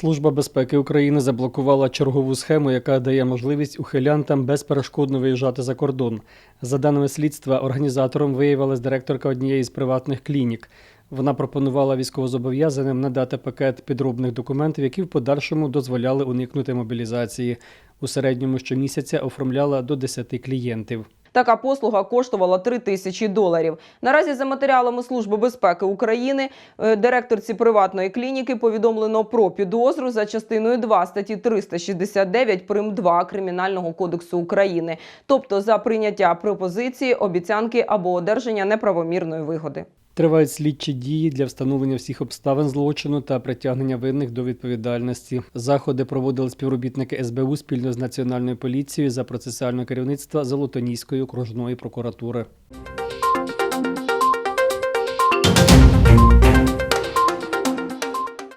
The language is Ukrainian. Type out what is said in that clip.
Служба безпеки України заблокувала чергову схему, яка дає можливість ухилянтам безперешкодно виїжджати за кордон. За даними слідства, організатором виявилась директорка однієї з приватних клінік. Вона пропонувала військовозобов'язаним надати пакет підробних документів, які в подальшому дозволяли уникнути мобілізації. У середньому щомісяця оформляла до 10 клієнтів. Така послуга коштувала 3 тисячі доларів. Наразі за матеріалами Служби безпеки України е, директорці приватної клініки повідомлено про підозру за частиною 2 статті 369 прим 2 Кримінального кодексу України, тобто за прийняття пропозиції, обіцянки або одержання неправомірної вигоди. Тривають слідчі дії для встановлення всіх обставин злочину та притягнення винних до відповідальності. Заходи проводили співробітники СБУ спільно з Національною поліцією за процесуального керівництва Золотоніської окружної прокуратури.